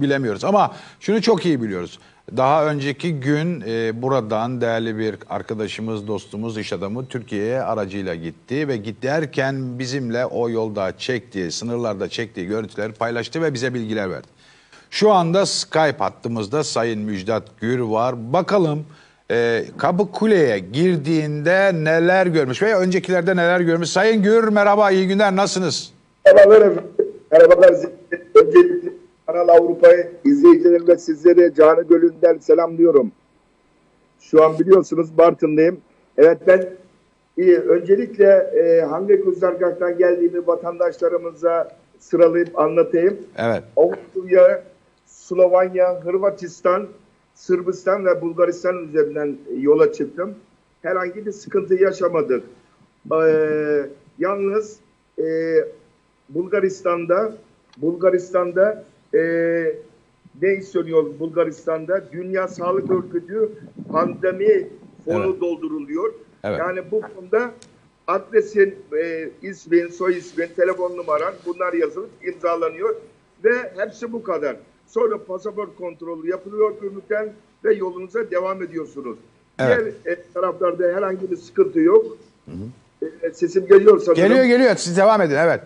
bilemiyoruz. Ama şunu çok iyi biliyoruz. Daha önceki gün e, buradan değerli bir arkadaşımız, dostumuz, iş adamı Türkiye'ye aracıyla gitti ve giderken bizimle o yolda çektiği, sınırlarda çektiği görüntüleri paylaştı ve bize bilgiler verdi. Şu anda Skype hattımızda Sayın Müjdat Gür var. Bakalım e, Kapıkule'ye girdiğinde neler görmüş veya öncekilerde neler görmüş. Sayın Gür merhaba, iyi günler, nasılsınız? Merhabalar efendim. Merhabalar. Kanal Avrupa'yı izleyicilerim ve sizleri Canı Gölü'nden selamlıyorum. Şu an biliyorsunuz Bartın'dayım. Evet ben iyi, öncelikle e, hangi güzergahtan geldiğimi vatandaşlarımıza sıralayıp anlatayım. Evet. Avusturya, Slovanya, Hırvatistan, Sırbistan ve Bulgaristan üzerinden yola çıktım. Herhangi bir sıkıntı yaşamadık. Ee, yalnız e, Bulgaristan'da Bulgaristan'da e, ne söylüyor Bulgaristan'da? Dünya Sağlık Örgütü pandemi fonu Evet. dolduruluyor. Evet. Yani bu konuda adresin, e, ismin, soy ismin, telefon numaran bunlar yazılıp imzalanıyor ve hepsi bu kadar. Sonra pasaport kontrolü yapılıyor gümrükten ve yolunuza devam ediyorsunuz. Evet. Diğer e, taraflarda herhangi bir sıkıntı yok. E, sesim geliyor sanırım. Geliyor geliyor, siz devam edin, evet.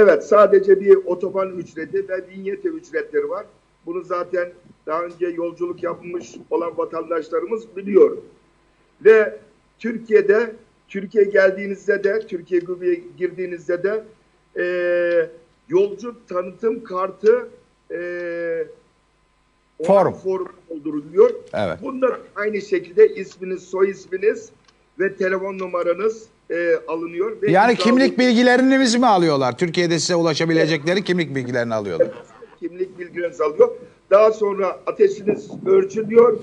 Evet sadece bir otoban ücreti ve vinyete ücretleri var. Bunu zaten daha önce yolculuk yapmış olan vatandaşlarımız biliyor. Ve Türkiye'de Türkiye geldiğinizde de Türkiye girdiğinizde de e, yolcu tanıtım kartı e, Form. form dolduruluyor. Evet. Bunda aynı şekilde isminiz, soy isminiz ve telefon numaranız e, alınıyor. Ve Yani kimlik bilgilerinizi mi alıyorlar? Türkiye'de size ulaşabilecekleri kimlik bilgilerini alıyorlar. kimlik bilgilerinizi alıyor. Daha sonra ateşiniz ölçülüyor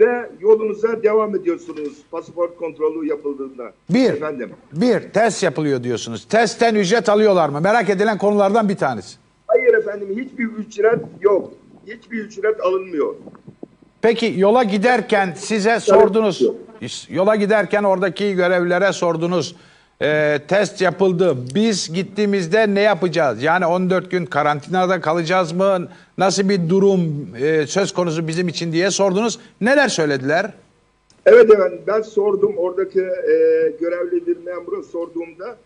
ve yolunuza devam ediyorsunuz pasaport kontrolü yapıldığında. Bir, Efendim. bir test yapılıyor diyorsunuz. Testten ücret alıyorlar mı? Merak edilen konulardan bir tanesi. Hayır efendim hiçbir ücret yok. Hiçbir ücret alınmıyor. Peki yola giderken size sordunuz. Yola giderken oradaki görevlilere sordunuz. Ee, test yapıldı. Biz gittiğimizde ne yapacağız? Yani 14 gün karantinada kalacağız mı? Nasıl bir durum e, söz konusu bizim için diye sordunuz. Neler söylediler? Evet efendim ben sordum oradaki e, görevli bir memura sorduğumda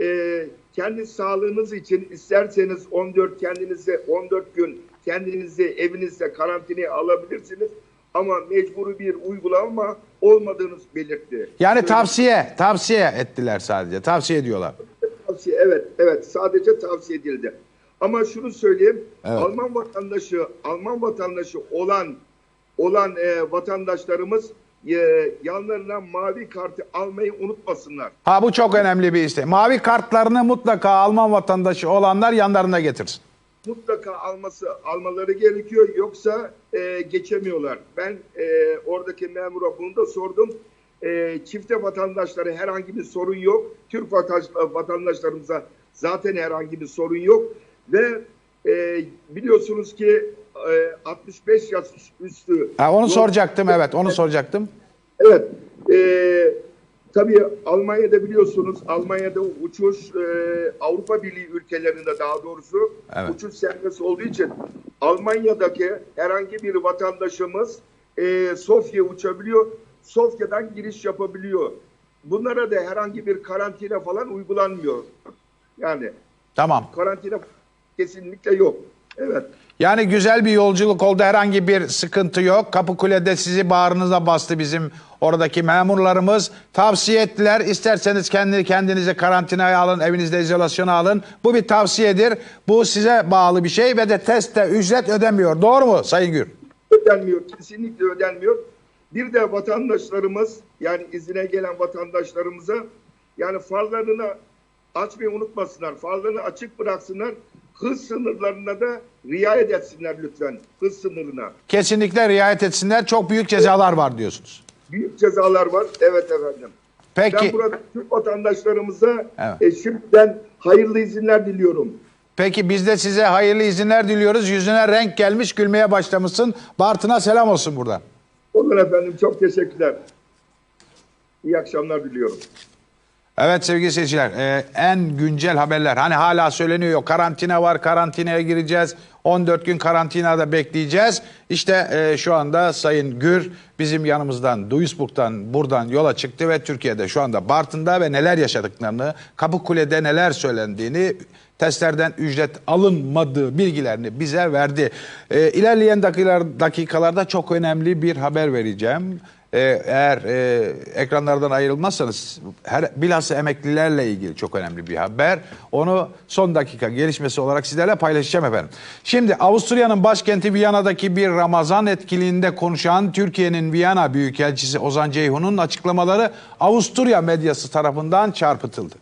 e, kendi sağlığınız için isterseniz 14 kendinize 14 gün kendinizi evinizde karantinaya alabilirsiniz ama mecburi bir uygulama olmadığını belirtti. Yani tavsiye, tavsiye ettiler sadece. Tavsiye ediyorlar. Tavsiye evet evet sadece tavsiye edildi. Ama şunu söyleyeyim. Evet. Alman vatandaşı Alman vatandaşı olan olan e, vatandaşlarımız e, yanlarına mavi kartı almayı unutmasınlar. Ha bu çok önemli bir istek. Mavi kartlarını mutlaka Alman vatandaşı olanlar yanlarına getirsin. Mutlaka alması almaları gerekiyor yoksa e, geçemiyorlar. Ben e, oradaki memura bunu da sordum. E, çifte vatandaşları herhangi bir sorun yok. Türk vatandaş- vatandaşlarımıza zaten herhangi bir sorun yok ve e, biliyorsunuz ki e, 65 yaş üstü. Ha, onu soracaktım evet onu soracaktım. Evet. E, tabii Almanya'da biliyorsunuz Almanya'da uçuş e, Avrupa Birliği ülkelerinde daha doğrusu Evet. uçuş serbest olduğu için Almanya'daki herhangi bir vatandaşımız e, Sofya uçabiliyor. Sofya'dan giriş yapabiliyor. Bunlara da herhangi bir karantina falan uygulanmıyor. Yani Tamam. karantina kesinlikle yok. Evet. Yani güzel bir yolculuk oldu. Herhangi bir sıkıntı yok. Kapıkule'de sizi bağrınıza bastı bizim oradaki memurlarımız. Tavsiye ettiler. İsterseniz kendi kendinize karantinaya alın, evinizde izolasyona alın. Bu bir tavsiyedir. Bu size bağlı bir şey ve de testte ücret ödemiyor. Doğru mu Sayın Gür? ödenmiyor. Kesinlikle ödenmiyor. Bir de vatandaşlarımız yani izine gelen vatandaşlarımıza yani farlarını açmayı unutmasınlar. Farlarını açık bıraksınlar. Hız sınırlarına da riayet etsinler lütfen. Hız sınırına. Kesinlikle riayet etsinler. Çok büyük cezalar var diyorsunuz. Büyük cezalar var. Evet efendim. Ben Peki, burada Türk vatandaşlarımıza Evet. e, şimdiden hayırlı izinler diliyorum. peki biz de size hayırlı izinler diliyoruz. Yüzüne renk gelmiş, gülmeye başlamışsın. Bartın'a selam olsun burada. Olur efendim. Çok teşekkürler. İyi akşamlar diliyorum. Evet sevgili seyirciler, e, en güncel haberler. Hani hala söyleniyor, karantina var, karantinaya gireceğiz. 14 gün karantinada bekleyeceğiz. İşte e, şu anda Sayın Gür bizim yanımızdan Duisburg'dan buradan yola çıktı ve Türkiye'de şu anda Bartın'da ve neler yaşadıklarını, Kapıkule'de neler söylendiğini testlerden ücret alınmadığı bilgilerini bize verdi. E, ilerleyen dakikalar, dakikalarda çok önemli bir haber vereceğim. E, eğer e, ekranlardan ayrılmazsanız her, bilhassa emeklilerle ilgili çok önemli bir haber. Onu son dakika gelişmesi olarak sizlerle paylaşacağım efendim. Şimdi Avusturya'nın başkenti Viyana'daki bir Ramazan etkinliğinde konuşan Türkiye'nin Viyana Büyükelçisi Ozan Ceyhun'un açıklamaları Avusturya medyası tarafından çarpıtıldı.